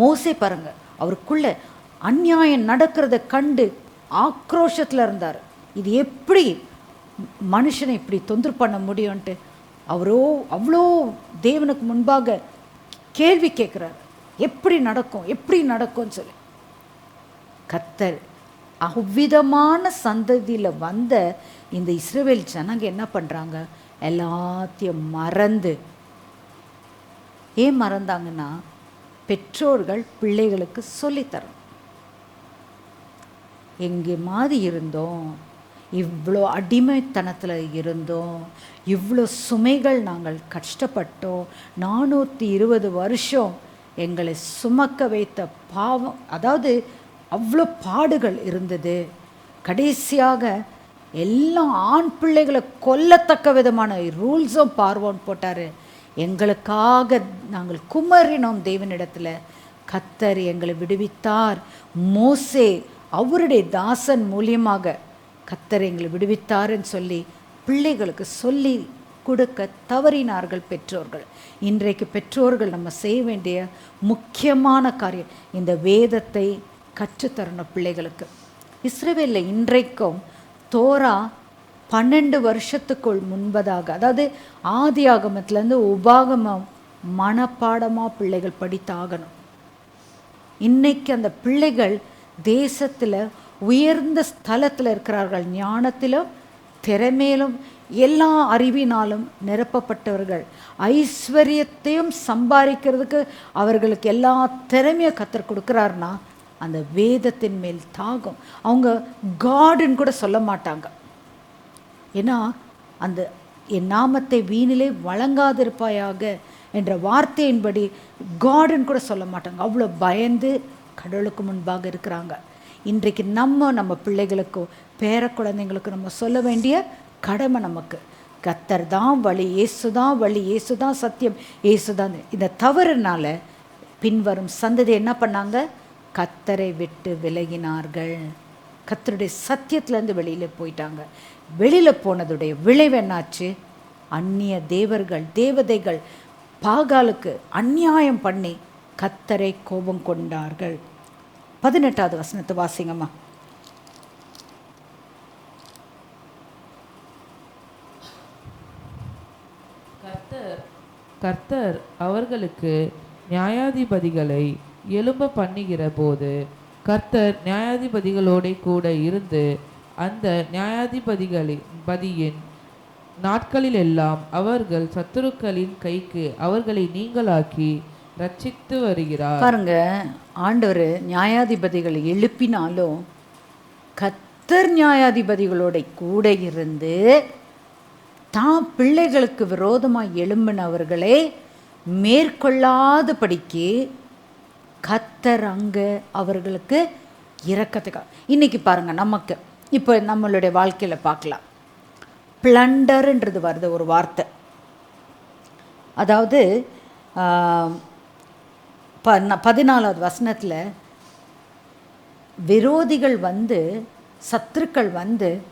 மோசே பாருங்க அவருக்குள்ள அநியாயம் நடக்கிறத கண்டு ஆக்ரோஷத்தில் இருந்தார். இது எப்படி மனுஷனை இப்படி தொந்தரவு பண்ண முடியும்ன்ட்டு அவரோ அவ்வளோ தேவனுக்கு முன்பாக கேள்வி கேட்குறாரு. எப்படி நடக்கும் எப்படி நடக்கும்னு சொல்லி. கத்தர் அவ்விதமான சந்ததியில் வந்த இந்த இஸ்ரேவேல் ஜனங்க என்ன பண்ணுறாங்க எல்லாத்தையும் மறந்து. ஏன் மறந்தாங்கன்னா பெற்றோர்கள் பிள்ளைகளுக்கு சொல்லித்தரணும் எங்கே மாதிரி இருந்தோம் இவ்வளோ அடிமைத்தனத்தில் இருந்தோம் இவ்வளோ சுமைகள் நாங்கள் கஷ்டப்பட்டோம் நானூற்றி இருபது வருஷம் எங்களை சுமக்க வைத்த பாவம் அதாவது அவ்வளோ பாடுகள் இருந்தது. கடைசியாக எல்லாம் ஆண் பிள்ளைகளை கொல்லத்தக்க விதமான ரூல்ஸும் பார்வோன்னு போட்டார். எங்களுக்காக நாங்கள் குமரினோம் தேவனிடத்தில். கத்தர் எங்களை விடுவித்தார். மோசே அவருடைய தாசன் மூலியமாக கத்தர் எங்களை விடுவித்தாருன்னு சொல்லி பிள்ளைகளுக்கு சொல்லி கொடுக்க தவறினார்கள் பெற்றோர்கள். இன்றைக்கு பெற்றோர்கள் நம்ம செய்ய வேண்டிய முக்கியமான காரியம் இந்த வேதத்தை கற்றுத்தரணும் பிள்ளைகளுக்கு. இஸ்ரேவேலில் இன்றைக்கும் தோரா பன்னெண்டு வருஷத்துக்குள் முன்பதாக அதாவது ஆதி ஆகமத்துலேருந்து உபாகமம் மனப்பாடமாக பிள்ளைகள் படித்தாகணும். இன்னைக்கு அந்த பிள்ளைகள் தேசத்தில் உயர்ந்த ஸ்தலத்தில் இருக்கிறார்கள். ஞானத்திலும் திறமையிலும் எல்லா அறிவினாலும் நிரப்பப்பட்டவர்கள். ஐஸ்வர்யத்தையும் சம்பாதிக்கிறதுக்கு அவர்களுக்கு எல்லா திறமையை கத்தர் கொடுக்குறாருன்னா அந்த வேதத்தின் மேல் தாகம். அவங்க காடுன்னு கூட சொல்ல மாட்டாங்க. ஏன்னா அந்த என் நாமத்தை வீணிலே வழங்காதிருப்பாயாக என்ற வார்த்தையின்படி காடுன்னு கூட சொல்ல மாட்டாங்க. அவ்வளோ பயந்து கடவுளுக்கு முன்பாக இருக்கிறாங்க. இன்றைக்கு நம்ம நம்ம பிள்ளைகளுக்கோ பேர குழந்தைங்களுக்கும் நம்ம சொல்ல வேண்டிய கடமை நமக்கு. கத்தர் தான் வழி இயேசு தான் வழி இயேசு தான் சத்தியம் இயேசு தான் இந்த தவறுனால பின்வரும் சந்ததி என்ன பண்ணாங்க? கத்தரை விட்டு விலகினார்கள். கத்தருடைய சத்தியத்திலேருந்து வெளியில் போயிட்டாங்க. வெளியில் போனதுடைய விளைவு என்னாச்சு? அந்நிய தேவர்கள் தேவதைகள் பாகாலுக்கு அநியாயம் பண்ணி கத்தரை கோபம் கொண்டார்கள். பதினெட்டாவது வசனத்தை வாசிங்கம்மா. கர்த்தர் கர்த்தர் அவர்களுக்கு நியாயாதிபதிகளை எலும்ப பண்ணுகிற போது கர்த்தர் நியாயாதிபதிகளோட கூட இருந்து அந்த நியாயாதிபதிகளின் பதியின் நாட்களிலெல்லாம் அவர்கள் சத்துருக்களின் கைக்கு அவர்களை நீங்களாக்கி ரட்சித்து வருகிறார். பாருங்க ஆண்டவர் நியாயாதிபதிகளை எழுப்பினாலும் கத்தர் நியாயாதிபதிகளோட கூட இருந்து தான் பிள்ளைகளுக்கு விரோதமாக மேற்கொள்ளாத மேற்கொள்ளாதபடிக்கு கத்தர் அங்கே அவர்களுக்கு இறக்கத்துக்காக இன்றைக்கி பாருங்கள் நமக்கு. இப்போ நம்மளுடைய வாழ்க்கையில் பார்க்கலாம். பிளண்டருன்றது வருது ஒரு வார்த்தை. அதாவது ப- பதினாலாவது வசனத்தில் விரோதிகள் வந்து சத்துருக்கள் வந்து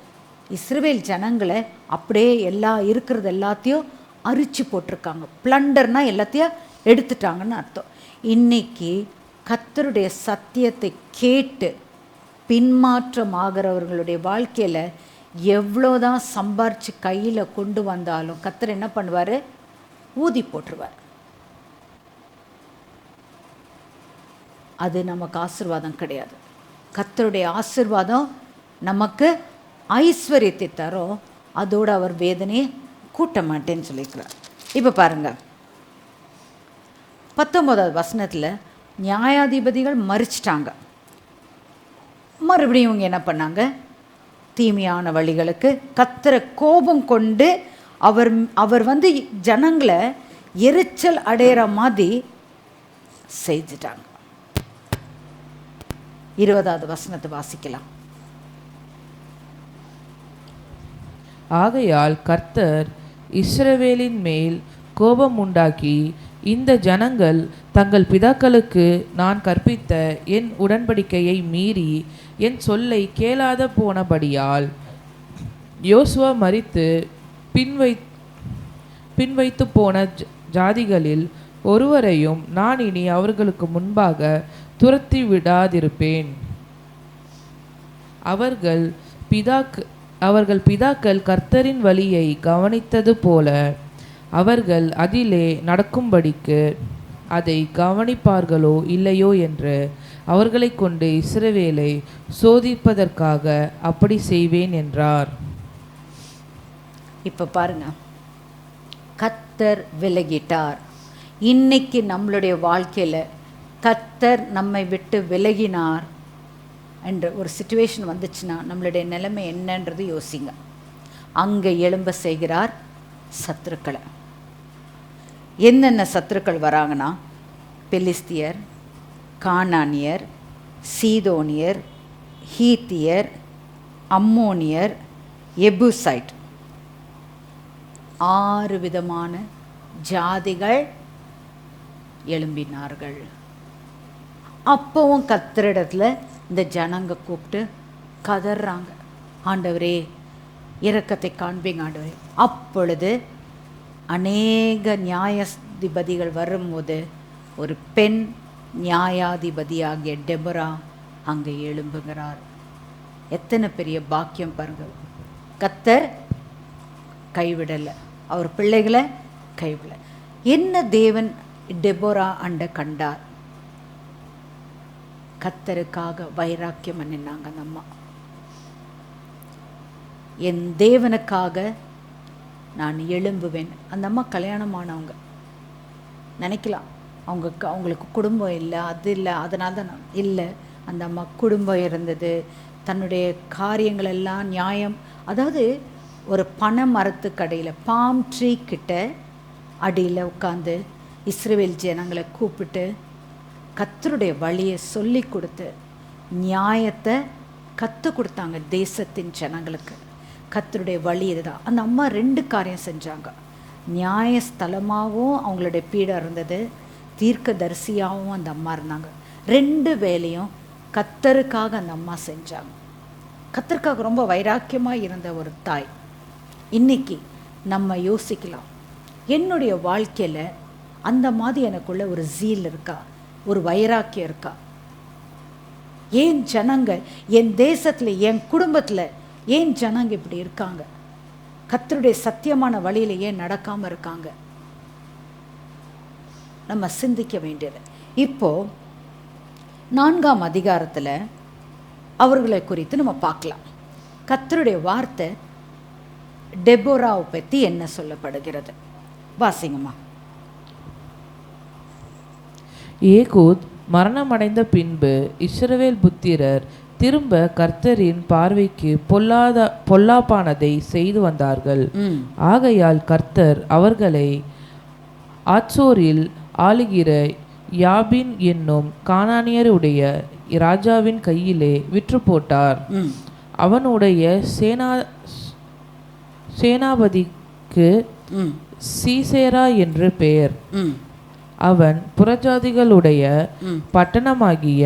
இஸ்ரேல் ஜனங்களை அப்படியே எல்லா இருக்கிறது எல்லாத்தையும் அரிச்சு போட்டிருக்காங்க. பிளண்டர்னால் எல்லாத்தையும் எடுத்துட்டாங்கன்னு அர்த்தம். இன்னைக்கு கத்தருடைய சத்தியத்தை கேட்டு பின்மாற்றம் ஆகிறவர்களுடைய வாழ்க்கையில் எவ்வளோதான் சம்பாரித்து கையில் கொண்டு வந்தாலும் கத்தர் என்ன பண்ணுவார்? ஊதி போட்டுருவார். அது நமக்கு ஆசீர்வாதம் கிடையாது. கத்தருடைய ஆசீர்வாதம் நமக்கு ஐஸ்வர்யத்தை தரும். அதோடு அவர் வேதனையை கூட்ட மாட்டேன்னு சொல்லியிருக்கிறார். இப்போ பாருங்கள் பத்தொம்போதாவது வசனத்தில் நியாயாதிபதிகள் மறிச்சிட்டாங்க. மறுபடியும் இவங்க என்ன பண்ணாங்க? தீமையான வழிகளுக்கு கத்தரை கோபம் கொண்டு அவர் அவர் வந்து ஜனங்களை எரிச்சல் அடையிற மாதிரி செஞ்சிட்டாங்க இருபதாவது வசனத்தை வாசிக்கலாம். ஆகையால் கர்த்தர் இஸ்ரவேலின் மேல் கோபம் உண்டாக்கி இந்த ஜனங்கள் தங்கள் பிதாக்களுக்கு நான் கற்பித்த என் உடன்படிக்கையை மீறி என் சொல்லை கேளாத போனபடியால் யோசுவா மறித்து பின்வை பின்வைத்து போன ஜாதிகளில் ஒருவரையும் நான் இனி அவர்களுக்கு முன்பாக துரத்தி விடாதிருப்பேன். அவர்கள் பிதாக்கு அவர்கள் பிதாக்கள் கர்த்தரின் வழியை கவனித்தது போல அவர்கள் அதிலே நடக்கும்படிக்கு அதை கவனிப்பார்களோ இல்லையோ என்று அவர்களை கொண்டு இஸ்ரவேலை சோதிப்பதற்காக அப்படி செய்வேன் என்றார். இப்போ பாருங்க. கத்தர் விலகிட்டார். இன்னைக்கு நம்மளுடைய வாழ்க்கையில் கத்தர் நம்மை விட்டு விலகினார் என்ற ஒரு சுச்சுவேஷன் வந்துச்சுன்னா நம்மளுடைய நிலைமை என்னன்றது யோசிங்க. அங்கே எழும்ப செய்கிறார் சத்துருக்களை. என்னென்ன சத்துருக்கள் வராங்கன்னா? பெலிஸ்தியர் கானானியர் சீதோனியர் ஹீத்தியர் அம்மோனியர் எபுசைட். ஆறு விதமான ஜாதிகள் எழும்பினார்கள். அப்பவும் கத்திரிடத்தில் இந்த ஜனங்க கூப்பிட்டு கதறாங்க ஆண்டவரே இரக்கத்தை காண்பீங்க ஆண்டவரே. அப்பொழுது அநேக நியாயாதிபதிகள் வரும்போது ஒரு பெண் நியாயாதிபதியாகிய டெபரா அங்கே எழும்புகிறார். எத்தனை பெரிய பாக்கியம் பாருங்கள். கத்தர் கைவிடலை. அவர் பிள்ளைகளை கைவிடலை. என்ன தேவன் டெபோரா அண்ட கண்டார்? கத்தருக்காக வைராக்கியம் பண்ணினாங்க அந்த அம்மா. என் தேவனுக்காக நான் எழும்புவேன். அந்த அம்மா கல்யாணமானவங்க. நினைக்கலாம். அவங்க அவங்களுக்கு குடும்பம் இல்லை அது இல்லை அதனால தான் நான் இல்லை. அந்த அம்மா குடும்பம் இருந்தது. தன்னுடைய காரியங்கள் எல்லாம் நியாயம். அதாவது ஒரு பனை மரத்துக்கடையில் பாம் ட்ரீ கிட்ட அடியில் உட்காந்து இஸ்ரேல் ஜனங்களை கூப்பிட்டு கத்தருடைய வழியை சொல்லி கொடுத்து நியாயத்தை கற்றுக் கொடுத்தாங்க தேசத்தின் ஜனங்களுக்கு. கத்தருடைய வழி இதுதான். அந்த அம்மா ரெண்டு காரியம் செஞ்சாங்க. நியாயஸ்தலமாகவும் அவங்களுடைய பீடம் இருந்தது. தீர்க்கதரிசியாகவும் அந்த அம்மா இருந்தாங்க. ரெண்டு வேலையும் கத்தருக்காக அந்த அம்மா செஞ்சாங்க. கத்தருக்காக ரொம்ப வைராக்கியமாக இருந்த ஒரு தாய். இன்னைக்கு நம்ம யோசிக்கலாம். என்னுடைய வாழ்க்கையில் அந்த மாதிரி எனக்குள்ள ஒரு ஜீல் இருக்கா? ஒரு வைராக்கியம் இருக்கா? ஏன் ஜனங்க என் தேசத்தில் என் குடும்பத்தில் ஏன் ஜனங்க இப்படி இருக்காங்க? கத்தருடைய சத்தியமான வழியில ஏன் நடக்காமல் இருக்காங்க? நம்ம சிந்திக்க வேண்டியது. இப்போ நான்காம் அதிகாரத்தில் அவர்களை குறித்து நம்ம பார்க்கலாம். கத்தருடைய வார்த்தை டெபோராவை பற்றி என்ன சொல்லப்படுகிறது? வாசிங்கம்மா. ஏகூத் மரணமடைந்த பின்பு இஸ்ரவேல் புத்திரர் திரும்ப கர்த்தரின் பார்வைக்கு பொல்லாத பொல்லாப்பானதை செய்து வந்தார்கள். ஆகையால் கர்த்தர் அவர்களை ஆட்சோரில் ஆளுகிற யாபின் என்னும் கானானியருடைய ராஜாவின் கையிலே விற்று போட்டார் அவனுடைய சேனா சேனாபதிக்கு சீசேரா என்று பெயர். அவன் புறஜாதிகளுடைய. பட்டணமாகிய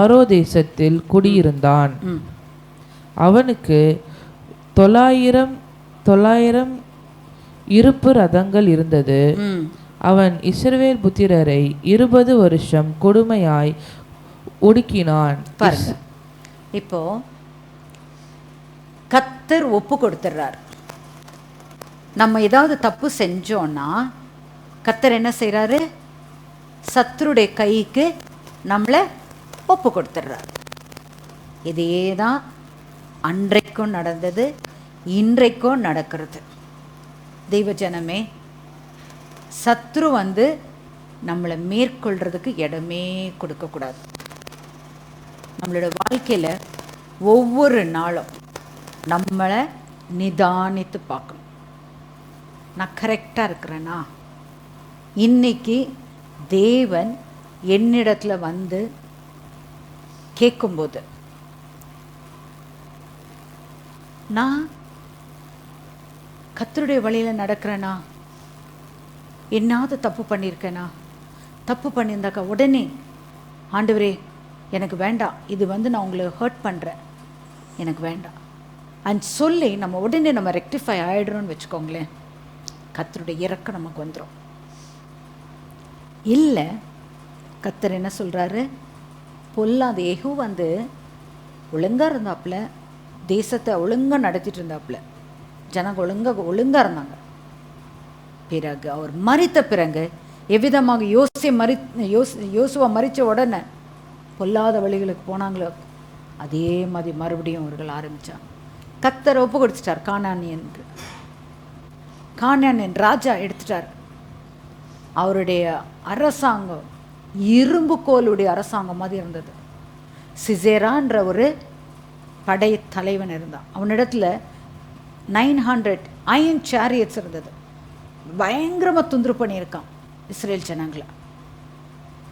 ஆரோ தேசத்தில் குடியிருந்தான். அவனுக்கு தொள்ளாயிரம் தொள்ளாயிரம் இருப்பு ரதங்கள் இருந்தது. அவன் இஸ்ரவேல் புத்திரரை இருபது வருஷம் கொடுமையாய் ஒடுக்கினான். பாருங்க. இப்போ கத்தர் ஒப்பு கொடுத்துட்றார் நம்ம ஏதாவது தப்பு செஞ்சோன்னா கத்தர் என்ன செய்கிறாரு சத்ருடைய கைக்கு நம்மளை ஒப்பு கொடுத்துட்றாரு. இதே தான் அன்றைக்கும் நடந்தது இன்றைக்கும் நடக்கிறது. தெய்வ ஜனமே சத்ரு வந்து நம்மளை மேற்கொள்றதுக்கு இடமே கொடுக்கக்கூடாது. நம்மளோட வாழ்க்கையில் ஒவ்வொரு நாளும் நம்மளை நிதானித்து பார்க்கணும். நான் கரெக்டாக இருக்கிறேன்னா இன்றைக்கி தேவன் என்னிடத்துல வந்து கேட்கும்போது நான் கத்தருடைய வழியில் நடக்கிறேனா? என்னாவது தப்பு பண்ணியிருக்கேனா? தப்பு பண்ணியிருந்தாக்கா உடனே ஆண்டவரே எனக்கு வேண்டாம். இது வந்து நான் உங்களை ஹர்ட் பண்ணுறேன் எனக்கு வேண்டாம். அண்ட் சொல்லி நம்ம உடனே நம்ம ரெக்டிஃபை ஆகிடுறோன்னு வச்சுக்கோங்களேன் கத்தருடைய இறக்கம் நமக்கு வந்துடும் இல்லை. கத்தர் என்ன சொல்கிறாரு பொல்லாத ஏகு வந்து ஒழுங்காக இருந்தாப்புல தேசத்தை ஒழுங்காக நடத்திட்டு இருந்தாப்புல ஜனங்க ஒழுங்காக ஒழுங்காக இருந்தாங்க. பிறகு அவர் மறித்த பிறகு எவ்விதமாக யோசி மறி யோஸ் யோசுவா மறித்த உடனே பொல்லாத வழிகளுக்கு போனாங்களோ அதே மாதிரி மறுபடியும் அவர்கள் ஆரம்பித்தாங்க கத்தரை ஒப்பு கொடுத்துட்டார் காணானியனுக்கு காணானியன் ராஜா எடுத்துட்டார். அவருடைய அரசாங்கம் இரும்பு கோலுடைய அரசாங்கம் மாதிரி இருந்தது. சிசேரான்ற ஒரு படை தலைவன் இருந்தான். அவனிடத்துல நைன் ஹண்ட்ரட் அயன் சேரியட்ஸ் இருந்தது. பயங்கரமாக துந்துரு பண்ணியிருக்கான் இஸ்ரேல் ஜனங்களை.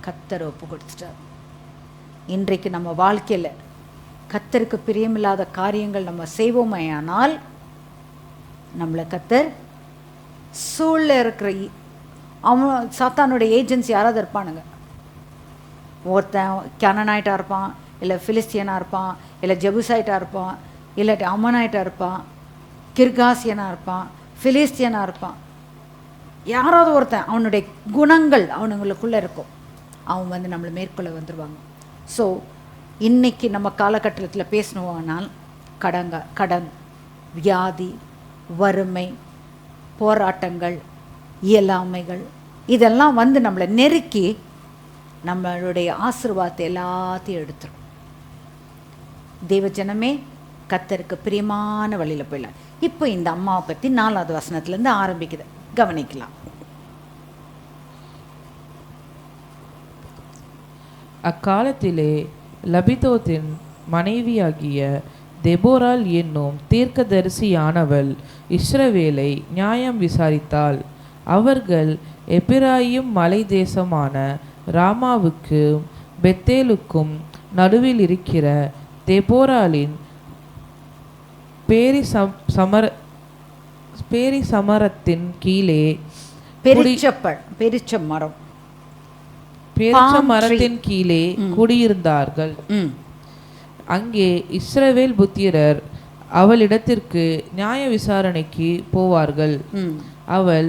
கத்தர் ஒப்பு கொடுத்துட்டார். இன்றைக்கு நம்ம வாழ்க்கையில் கத்தருக்கு பிரியமில்லாத காரியங்கள் நம்ம செய்வோமேயானால் நம்மளை கத்தர் சூழல இருக்கிற அவன் சாத்தானுடைய ஏஜென்சி யாராவது இருப்பானுங்க. ஒருத்தன் கனனாயிட்டாக இருப்பான் இல்லை ஃபிலிஸ்தியனாக இருப்பான் இல்லை ஜெபுசாயிட்டாக இருப்பான் இல்லாட்டி அம்மனாயிட்டாக இருப்பான் கிர்காசியனாக இருப்பான் ஃபிலிஸ்தியனாக இருப்பான். யாராவது ஒருத்தன் அவனுடைய குணங்கள் அவனுங்களுக்குள்ளே இருக்கும். அவன் வந்து நம்மளை மேற்கொள்ள வந்துடுவாங்க ஸோ இன்றைக்கி நம்ம காலகட்டத்தில் பேசணுவானால் கடங்க கடன் வியாதி வறுமை போராட்டங்கள் இயலாமைகள். இதெல்லாம் வந்து நம்மளை நெருக்கி நம்மளுடைய ஆசிர்வாதத்தை எல்லாத்தையும் எடுத்துரும். தேவஜனமே கத்தருக்கு பிரியமான வழியில் போயிடலாம். இப்போ இந்த அம்மாவை பற்றி நாலாவது வசனத்துலேருந்து ஆரம்பிக்குது. கவனிக்கலாம். அக்காலத்திலே லபிதோத்தின் மனைவியாகிய தெபோரால் என்னும் தீர்க்கதரிசியானவள் இஸ்ரவேலை நியாயம் விசாரித்தாள். அவர்கள் எப்பிராயிம் மலை தேசமான ராமாவுக்கும் பெத்தேலுக்கும் நடுவில் இருக்கிற தெபோராலின் பேரி சம் சமர பேரி சமரத்தின் கீழே பெரிச்சப்பழ் பெரிச்ச மரம் பேரிச்ச மரத்தின் கீழே குடியிருந்தார்கள். அங்கே இஸ்ரவேல் புத்திரர் அவளிடத்திற்கு நியாய விசாரணைக்கு போவார்கள். அவள்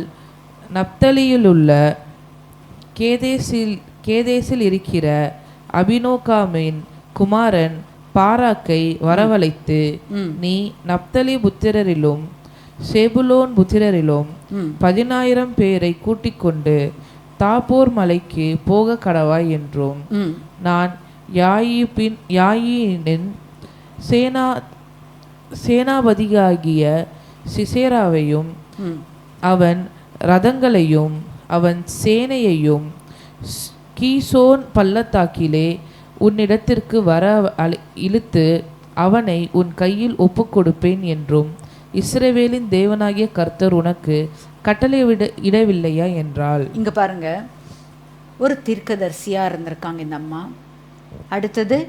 நப்தலியிலுள்ள கேதேசில் கேதேசில் இருக்கிற அபினோகாமின் குமாரன் பாராக்கை வரவழைத்து. நீ நப்தலி புத்திரரிலும் செபுலோன் புத்திரரிலும் பதினாயிரம் பேரை கூட்டிக் கொண்டு தாப்போர் மலைக்கு போக கடவாய் என்றும் நான் யாயிபின் யாயினின் சேனா சேனாபதியாகிய சிசேராவையும் அவன் ரதங்களையும் அவன் சேனையையும் கீசோன் பள்ளத்தாக்கிலே உன்னிடத்திற்கு வர இழுத்து அவனை உன் கையில் ஒப்பு கொடுப்பேன் என்றும் இஸ்ரவேலின் தேவனாகிய கர்த்தர் உனக்கு கட்டளை விட இடவில்லையா என்றாள். இங்க பாருங்க. ஒரு தீர்க்கதரிசியா இருந்திருக்காங்க இந்த அம்மா. அடுத்தது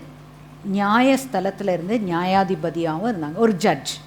நியாயஸ்தலத்துல இருந்து நியாயாதிபதியாகவும் இருந்தாங்க. ஒரு ஜட்ஜ்